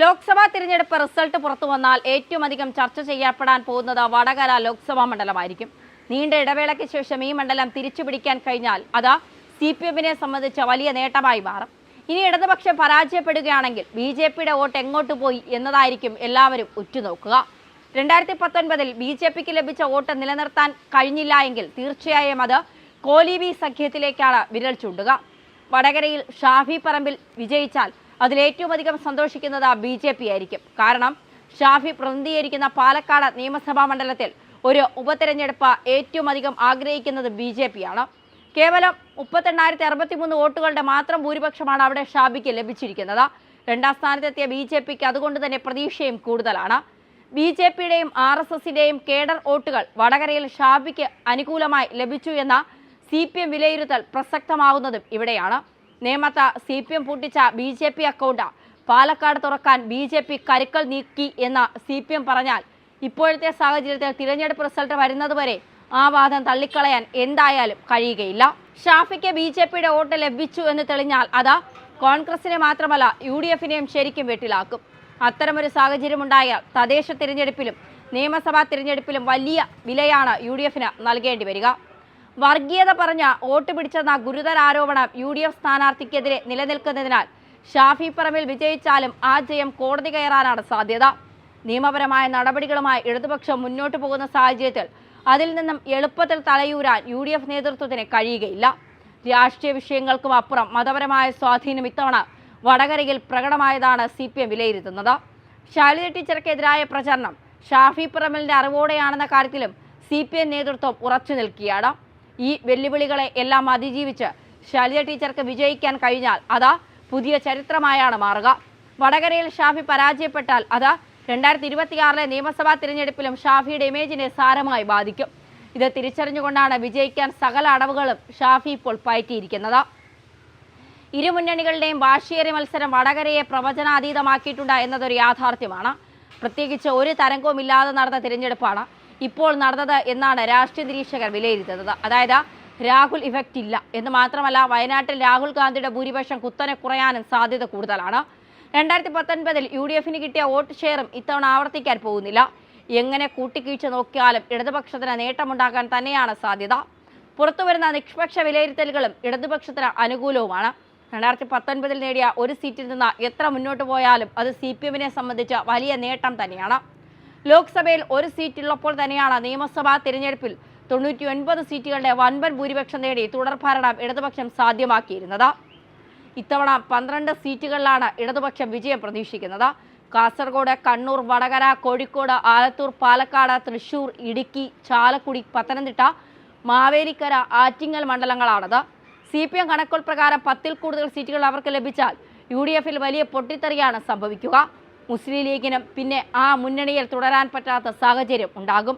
ലോക്സഭാ തിരഞ്ഞെടുപ്പ് റിസൾട്ട് പുറത്തു വന്നാൽ ഏറ്റവും അധികം ചർച്ച ചെയ്യപ്പെടാൻ പോകുന്നത് വടകര ലോക്സഭാ മണ്ഡലമായിരിക്കും. നീണ്ട ഇടവേളയ്ക്ക് ശേഷം ഈ മണ്ഡലം തിരിച്ചു പിടിക്കാൻ കഴിഞ്ഞാൽ അത് സി പി എമ്മിനെ സംബന്ധിച്ച വലിയ നേട്ടമായി മാറും. ഇനി ഇടതുപക്ഷം പരാജയപ്പെടുകയാണെങ്കിൽ ബി ജെ പിയുടെ വോട്ട് എങ്ങോട്ട് പോയി എന്നതായിരിക്കും എല്ലാവരും ഉറ്റുനോക്കുക. രണ്ടായിരത്തി പത്തൊൻപതിൽ ബി ജെ പിക്ക് ലഭിച്ച വോട്ട് നിലനിർത്താൻ കഴിഞ്ഞില്ല എങ്കിൽ തീർച്ചയായും അത് കോലീബി സഖ്യത്തിലേക്കാണ് വിരൽ ചൂണ്ടുക. വടകരയിൽ ഷാഫി പറമ്പിൽ വിജയിച്ചാൽ അതിലേറ്റവും അധികം സന്തോഷിക്കുന്നത് ബി ജെ പി ആയിരിക്കും. കാരണം ഷാഫി പ്രതിനിധീകരിക്കുന്ന പാലക്കാട് നിയമസഭാ മണ്ഡലത്തിൽ ഒരു ഉപതെരഞ്ഞെടുപ്പ് ഏറ്റവും അധികം ആഗ്രഹിക്കുന്നത് ബി ജെ പി ആണ്. കേവലം മുപ്പത്തെണ്ണായിരത്തി അറുപത്തിമൂന്ന് വോട്ടുകളുടെ മാത്രം ഭൂരിപക്ഷമാണ് അവിടെ ഷാബിക്ക് ലഭിച്ചിരിക്കുന്നത്. രണ്ടാം സ്ഥാനത്തെത്തിയ ബി ജെ പിക്ക് അതുകൊണ്ട് തന്നെ പ്രതീക്ഷയും കൂടുതലാണ്. ബി ജെ പിയുടെയും ആർ എസ് എസിന്റെയും കേഡർ വോട്ടുകൾ വടകരയിൽ ഷാബിക്ക് അനുകൂലമായി ലഭിച്ചു എന്ന സി പി എം വിലയിരുത്തൽ പ്രസക്തമാവുന്നതും ഇവിടെയാണ്. നേമത്ത് C P M പൂട്ടിച്ച B J P account Palakkad തുറക്കാൻ ബി ജെ പി കരുക്കൾ നീക്കി എന്ന് സി പി എം പറഞ്ഞാൽ ഇപ്പോഴത്തെ സാഹചര്യത്തിൽ തിരഞ്ഞെടുപ്പ് റിസൾട്ട് വരുന്നതുവരെ ആ വാദം തള്ളിക്കളയാൻ എന്തായാലും കഴിയുകയില്ല. ഷാഫിക്ക് ബി ജെ പിയുടെ വോട്ട് ലഭിച്ചു എന്ന് തെളിഞ്ഞാൽ അത് കോൺഗ്രസിനെ മാത്രമല്ല യു ഡി എഫിനെയും ശരിക്കും വെട്ടിലാക്കും. അത്തരമൊരു സാഹചര്യമുണ്ടായാൽ തദ്ദേശ തിരഞ്ഞെടുപ്പിലും നിയമസഭാ തിരഞ്ഞെടുപ്പിലും വലിയ വിലയാണ് യു ഡി എഫിന് നൽകേണ്ടി വരിക. വർഗീയത പറഞ്ഞ വോട്ട് പിടിച്ചെന്ന ഗുരുതര ആരോപണം യു ഡി എഫ് സ്ഥാനാർത്ഥിക്കെതിരെ നിലനിൽക്കുന്നതിനാൽ ഷാഫി പറമ്പിൽ വിജയിച്ചാലും ആ ജയം കോടതി കയറാനാണ് സാധ്യത. നിയമപരമായ നടപടികളുമായി ഇടതുപക്ഷം മുന്നോട്ട് പോകുന്ന സാഹചര്യത്തിൽ അതിൽ നിന്നും എളുപ്പത്തിൽ തലയൂരാൻ യു ഡി എഫ് നേതൃത്വത്തിന് കഴിയുകയില്ല. രാഷ്ട്രീയ വിഷയങ്ങൾക്കും അപ്പുറം മതപരമായ സ്വാധീനം ഇത്തവണ വടകരയിൽ പ്രകടമായതാണ് സി പി എം വിലയിരുത്തുന്നത്. ശൈലജ ടീച്ചർക്കെതിരായ പ്രചരണം ഷാഫി പറമ്പലിന്റെ അറിവോടെയാണെന്ന കാര്യത്തിലും സി പി എം നേതൃത്വം ഉറച്ചു നിൽക്കുകയാണ്. ഈ വെല്ലുവിളികളെ എല്ലാം അതിജീവിച്ച് ശാലിയ ടീച്ചർക്ക് വിജയിക്കാൻ കഴിഞ്ഞാൽ അതാ പുതിയ ചരിത്രമായാണ് മാറുക. വടകരയിൽ ഷാഫി പരാജയപ്പെട്ടാൽ അത് രണ്ടായിരത്തി ഇരുപത്തിയാറിലെ നിയമസഭാ തിരഞ്ഞെടുപ്പിലും ഷാഫിയുടെ ഇമേജിനെ സാരമായി ബാധിക്കും. ഇത് തിരിച്ചറിഞ്ഞുകൊണ്ടാണ് വിജയിക്കാൻ സകല അടവുകളും ഷാഫി ഇപ്പോൾ പയറ്റിയിരിക്കുന്നത്. ഇരുമുന്നണികളുടെയും വാശിയേറിയ മത്സരം വടകരയെ പ്രവചനാതീതമാക്കിയിട്ടുണ്ട് എന്നതൊരു യാഥാർത്ഥ്യമാണ്. പ്രത്യേകിച്ച് ഒരു തരംഗവും ഇല്ലാതെ നടന്ന തിരഞ്ഞെടുപ്പാണ്. ഇപ്പോൾ നടന്നത് എന്നാണ് രാഷ്ട്രീയ നിരീക്ഷകർ വിലയിരുത്തുന്നത്. അതായത് രാഹുൽ ഇഫക്റ്റ് ഇല്ല. എന്ന് മാത്രമല്ല വയനാട്ടിൽ രാഹുൽ ഗാന്ധിയുടെ ഭൂരിപക്ഷം കുത്തനെ കുറയാനും സാധ്യത കൂടുതലാണ്. രണ്ടായിരത്തി പത്തൊൻപതിൽ യു ഡി എഫിന് കിട്ടിയ വോട്ട് ഷെയറും ഇത്തവണ ആവർത്തിക്കാൻ പോകുന്നില്ല. എങ്ങനെ കൂട്ടിക്കീഴ്ച നോക്കിയാലും ഇടതുപക്ഷത്തിന് നേട്ടമുണ്ടാക്കാൻ തന്നെയാണ് സാധ്യത. പുറത്തുവരുന്ന നിഷ്പക്ഷ വിലയിരുത്തലുകളും ഇടതുപക്ഷത്തിന് അനുകൂലവുമാണ്. രണ്ടായിരത്തി പത്തൊൻപതിൽ നേടിയ ഒരു സീറ്റിൽ നിന്ന് എത്ര മുന്നോട്ട് പോയാലും അത് സി പി എമ്മിനെ സംബന്ധിച്ച് വലിയ നേട്ടം തന്നെയാണ്. ലോക്സഭയിൽ ഒരു സീറ്റുള്ളപ്പോൾ തന്നെയാണ് നിയമസഭാ തിരഞ്ഞെടുപ്പിൽ തൊണ്ണൂറ്റി ഒൻപത് സീറ്റുകളുടെ വൻപൻ ഭൂരിപക്ഷം നേടി തുടർഭരണം ഇടതുപക്ഷം സാധ്യമാക്കിയിരുന്നത്. ഇത്തവണ പന്ത്രണ്ട് സീറ്റുകളിലാണ് ഇടതുപക്ഷം വിജയം പ്രതീക്ഷിക്കുന്നത്. കാസർഗോഡ് കണ്ണൂർ വടകര കോഴിക്കോട് ആലത്തൂർ പാലക്കാട് തൃശൂർ ഇടുക്കി ചാലക്കുടി പത്തനംതിട്ട മാവേലിക്കര ആറ്റിങ്ങൽ മണ്ഡലങ്ങളാണത്. സി പി എം കണക്കുകൾ പ്രകാരം പത്തിൽ കൂടുതൽ സീറ്റുകൾ അവർക്ക് ലഭിച്ചാൽ യു ഡി എഫിൽ വലിയ പൊട്ടിത്തെറിയാണ് സംഭവിക്കുക. മുസ്ലിം ലീഗിനും പിന്നെ ആ മുന്നണിയിൽ തുടരാൻ പറ്റാത്ത സാഹചര്യം ഉണ്ടാകും.